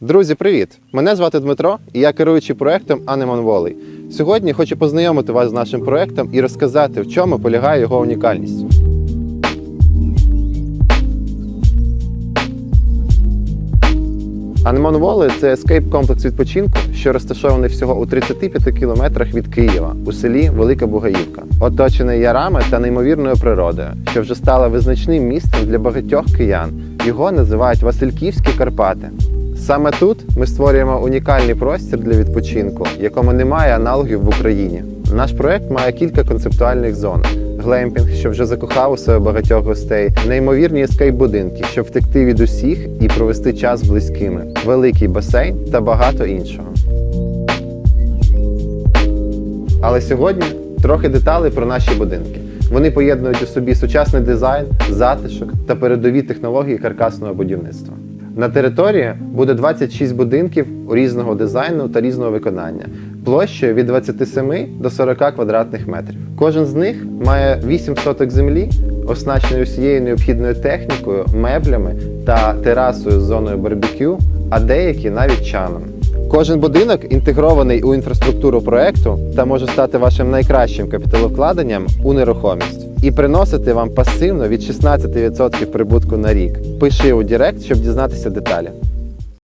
Друзі, привіт! Мене звати Дмитро, і я керуючий проектом Anemon Valley. Сьогодні хочу познайомити вас з нашим проектом і розказати, в чому полягає його унікальність. Anemon Valley – це ескейп комплекс відпочинку, що розташований всього у 35 кілометрах від Києва у селі Велика Бугаївка, оточений ярами та неймовірною природою, що вже стала визначним місцем для багатьох киян. Його називають Васильківські Карпати. Саме тут ми створюємо унікальний простір для відпочинку, якому немає аналогів в Україні. Наш проект має кілька концептуальних зон. Глемпінг, що вже закохав у себе багатьох гостей, неймовірні ескейп-будинки, щоб втекти від усіх і провести час з близькими, великий басейн та багато іншого. Але сьогодні трохи деталей про наші будинки. Вони поєднують у собі сучасний дизайн, затишок та передові технології каркасного будівництва. На території буде 26 будинків різного дизайну та різного виконання, площею від 27 до 40 квадратних метрів. Кожен з них має 8 соток землі, оснащеної всією необхідною технікою, меблями та терасою з зоною барбекю, а деякі навіть чаном. Кожен будинок інтегрований у інфраструктуру проекту та може стати вашим найкращим капіталовкладенням у нерухомість і приносити вам пасивно від 16% прибутку на рік. Пиши у Директ, щоб дізнатися деталі.